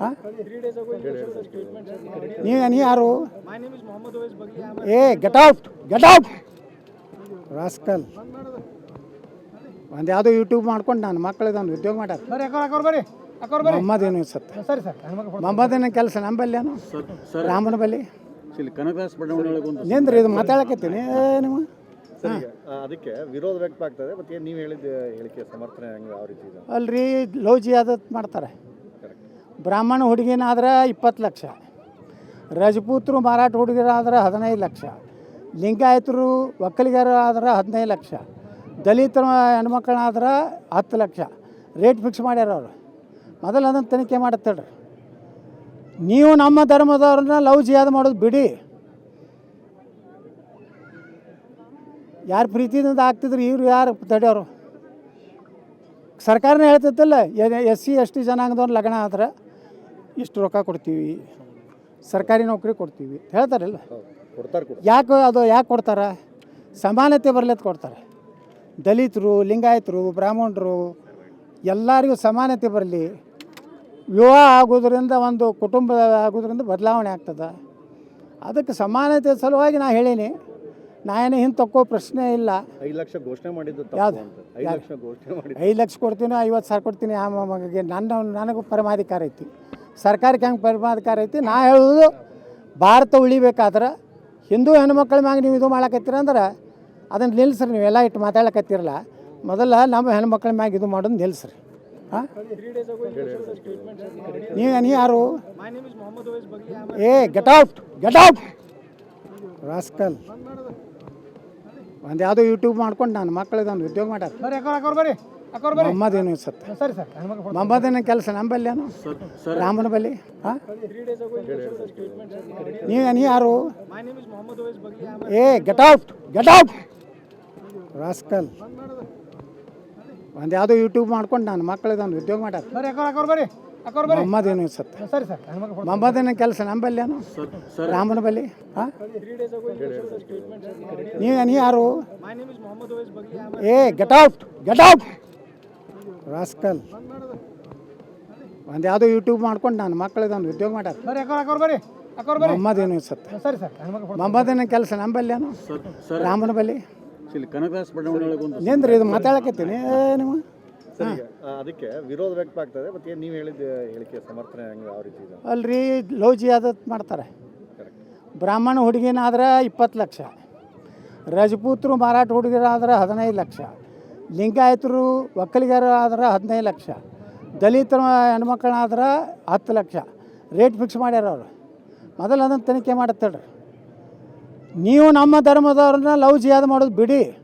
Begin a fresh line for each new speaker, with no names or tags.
ಹಾಂ ನೀವು ನೀ ಯಾರು? ಏ get out get out rascal ಒಂದು ಯಾವುದೋ ಯೂಟ್ಯೂಬ್ ಮಾಡ್ಕೊಂಡು ನಾನು ಮಕ್ಕಳಿಗೆ ಒಂದು ಉದ್ಯೋಗ ಮಾಡ್ಯಾರ. ಮೊಹಮ್ಮದೇನು ಸತ್ತ ಮೊಹಮ್ಮದೇನ ಕೆಲಸ ನಂಬಲ್ಲೇನು ರಾಮನ ಬಲ್ಲಿ? ನಿಂದ್ರಿ ಇದು ಮಾತಾಡಕತ್ತೀನಿ. ನಿಮ್ಮ ನೀವು?
ಅದಕ್ಕೆ ವಿರೋಧ ವ್ಯಕ್ತವಾಗ್ತದೆ ಮತ್ತೆ ಏನು ನೀವು ಹೇಳಿದ ಹೇಳಿಕೆ ಸಮರ್ಥನೆ ಹೆಂಗೆ ಯಾವ ರೀತಿ ಇದೆ?
ಅಲ್ರಿ ಲೌಜಿ ಜಿಯಾದತ್ ಮಾಡ್ತಾರೆ. ಬ್ರಾಹ್ಮಣ ಹುಡುಗಿನಾದ್ರೆ ಇಪ್ಪತ್ತು ಲಕ್ಷ, ರಜಪೂತರು ಮಾರಾಟ ಹುಡುಗಿರಾದ್ರೆ ಹದಿನೈದು ಲಕ್ಷ, ಲಿಂಗಾಯತರು ಒಕ್ಕಲಿಗರು ಆದ್ರೆ ಹದಿನೈದು ಲಕ್ಷ, ದಲಿತರ ಹೆಣ್ಮಕ್ಳಾದ್ರೆ ಹತ್ತು ಲಕ್ಷ, ರೇಟ್ ಫಿಕ್ಸ್ ಮಾಡ್ಯಾರ ಅವರು. ಮೊದಲು ಅದನ್ನು ತನಿಖೆ ಮಾಡುತ್ತೇಳ್ರಿ ನೀವು ನಮ್ಮ ಧರ್ಮದವ್ರನ್ನ ಲವ್ ಜಿಯಾದ ಮಾಡೋದು ಬಿಡಿ. ಯಾರು ಪ್ರೀತಿಯಿಂದ ಆಗ್ತಿದ್ರು ಇವರು ಯಾರು ತಡೆಯೋರು ಸರ್ಕಾರನೇ ಹೇಳ್ತಿತ್ತಲ್ಲ ಎಸ್ ಸಿ, ಎಸ್ ಟಿ ಜನಾಂಗದವ್ರು ಲಗ್ನ ಆದ್ರೆ ಇಷ್ಟು ರೊಕ್ಕ ಕೊಡ್ತೀವಿ. ಸರ್ಕಾರಿ ನೌಕರಿ ಕೊಡ್ತೀವಿ. ಹೇಳ್ತಾರಲ್ಲ
ಕೊಡ್ತಾರೆ ಕೂಡ
ಯಾಕೆ ಅದು ಯಾಕೆ ಕೊಡ್ತಾರೆ? ಸಮಾನತೆ ಬರಲತ್ ಕೊಡ್ತಾರೆ. ದಲಿತರು ಲಿಂಗಾಯತರು ಬ್ರಾಹ್ಮಣರು ಎಲ್ಲರಿಗೂ ಸಮಾನತೆ ಬರಲಿ. ವಿವಾಹ ಆಗೋದ್ರಿಂದ ಒಂದು ಕುಟುಂಬ ಆಗೋದ್ರಿಂದ ಬದಲಾವಣೆ ಆಗ್ತದೆ. ಅದಕ್ಕೆ ಸಮಾನತೆ ಸಲುವಾಗಿ ನಾ ಹೇಳೀನಿ. ನಾ ಏನು ಹಿಂದೆ ತಕ್ಕೋ ಪ್ರಶ್ನೆ ಇಲ್ಲ.
ಐದು ಲಕ್ಷ ಘೋಷಣೆ ಮಾಡಿದ್ದು
ಯಾವ್ದು?
ಐದು ಲಕ್ಷ ಘೋಷಣೆ ಮಾಡಿ
ಐದು ಲಕ್ಷ ಕೊಡ್ತೀನಿ ಐವತ್ತು ಸಾವಿರ ಕೊಡ್ತೀನಿ ಆ ಮಗಿಗೆ ನನ್ನ ನನಗೂ ಪರಮಾಧಿಕಾರ ಐತಿ. ಸರ್ಕಾರಕ್ಕೆ ಹೆಂಗೆ ಪರಮಾಧಿಕಾರ ಐತಿ. ನಾ ಹೇಳೋದು ಭಾರತ ಉಳಿಬೇಕಾದ್ರೆ ಹಿಂದೂ ಹೆಣ್ಮಕ್ಳ ಮ್ಯಾಗ ನೀವು ಇದು ಮಾಡಕತ್ತೀರ ಅಂದ್ರೆ ಅದನ್ನು ನಿಲ್ಲಿಸ್ರಿ ನೀವೆಲ್ಲ ಇಟ್ಟು ಮಾತಾಡಕತ್ತೀರಲ್ಲ ಮೊದಲ ನಮ್ಮ ಹೆಣ್ಮಕ್ಳ ಮ್ಯಾಗ ಇದು ಮಾಡೋದು ನಿಲ್ಲಿಸ್ರಿ ಹಾಂ? ನೀವು ನೀ ಯಾರು? ಏ ಗೆಟ್ ಔಟ್ ರಾಸ್ಕಲ್. ಒಂದು ಯಾವುದೋ ಯೂಟ್ಯೂಬ್ ಮಾಡ್ಕೊಂಡು ನಾನು ಮಕ್ಕಳಿಗೆ ಒಂದು ಉದ್ಯೋಗ ಮಾಡ್ಯಾರ. ಮೊಮ್ಮದೇನು ಸತ್ತ
ಸರಿ ಸರ್.
ಮೊಮ್ಮದೇನ ಕೆಲಸ? ನಂಬಲ್ಲೇನು ರಾಮನ ಬಲ್ಲಿ? ಹಾಂ? ನೀವು ನೀ ಯಾರು? ಏ get out get out rascal. ಒಂದು ಯಾವುದೋ ಯೂಟ್ಯೂಬ್ ಮಾಡ್ಕೊಂಡು ನಾನು ಮಕ್ಕಳಿಗೆ ಒಂದು ಉದ್ಯೋಗ
ಮಾಡ
ಮೊಹಮ್ಮದೇನು ಸತ್ತ
ಸರಿ
ಕೆಲಸ? ನಂಬಲ್ಲಿ ಏನು? ರಾಮನ ಬಲ್ಲಿ? ಹಾಂ? ನೀವು ನೀ ಯಾರು? ಏ get out get out rascal. ಒಂದು ಯಾವುದೋ ಯೂಟ್ಯೂಬ್ ಮಾಡ್ಕೊಂಡು ನಾನು ಮಕ್ಕಳಿಗೆ ಒಂದು ಉದ್ಯೋಗ ಮಾಡ್ಯಾರ
ಬರ್ರಿ ಅಕ್ಕವ್ರ ಅಕ್ಕವ್ರ ಬರ್ರಿ ಅಕ್ಕವ್ರ ಬರ್ರಿ.
ಮೊಮ್ಮದೇನು ಸತ್ತ
ಸರಿ ಸರ್. ಹೆಣ್ಮಕ್ಳು ಕೆಲಸ
ಮೊಮ್ಮದೇನ ಕೆಲಸ ನಂಬಲ್ಲೇನು? ರಾಮನ ಬಲ್ಲಿ
ಇಲ್ಲಿ ಕನಕದಾಸ್ ಬಡಾವಣೆ ಒಳಗೆ ಒಂದು
ನಿಂದ್ರಿ ಇದು ಮಾತಾಡಕತ್ತೀನಿ? ಏ ನೀವು?
ಸರಿ ಆ, ಅದಕ್ಕೆ ವಿರೋಧ ವ್ಯಕ್ತವಾಗ್ತದೆ ಮತ್ತೆ ಏನು ನೀವು ಹೇಳಿದ ಹೇಳಿಕೆ ಸಮರ್ಥನೆ ಹೆಂಗೆ ಯಾವ ರೀತಿ ಇದೆ?
ಅಲ್ರಿ ಲೌಜಿ ಆದತ್ ಮಾಡ್ತಾರೆ. ಬ್ರಾಹ್ಮಣ ಹುಡುಗಿನಾದ್ರೆ ಇಪ್ಪತ್ತು ಲಕ್ಷ. ರಜಪೂತರು ಮಾರಾಟ ಹುಡುಗಿರಾದ್ರೆ ಹದಿನೈದು ಲಕ್ಷ. ಲಿಂಗಾಯತರು ಒಕ್ಕಲಿಗರು ಆದ್ರೆ ಹದಿನೈದು ಲಕ್ಷ, ದಲಿತರ ಹೆಣ್ಮಕ್ಳಾದ್ರೆ ಹತ್ತು ಲಕ್ಷ, ರೇಟ್ ಫಿಕ್ಸ್ ಮಾಡ್ಯಾರ ಅವರು. ಮೊದಲು ಅದನ್ನು ತನಿಖೆ ಮಾಡುತ್ತೇಳ್ರಿ. ನೀವು ನಮ್ಮ ಧರ್ಮದವ್ರನ್ನ ಲವ್ ಜಿಯಾದ ಮಾಡೋದು ಬಿಡಿ.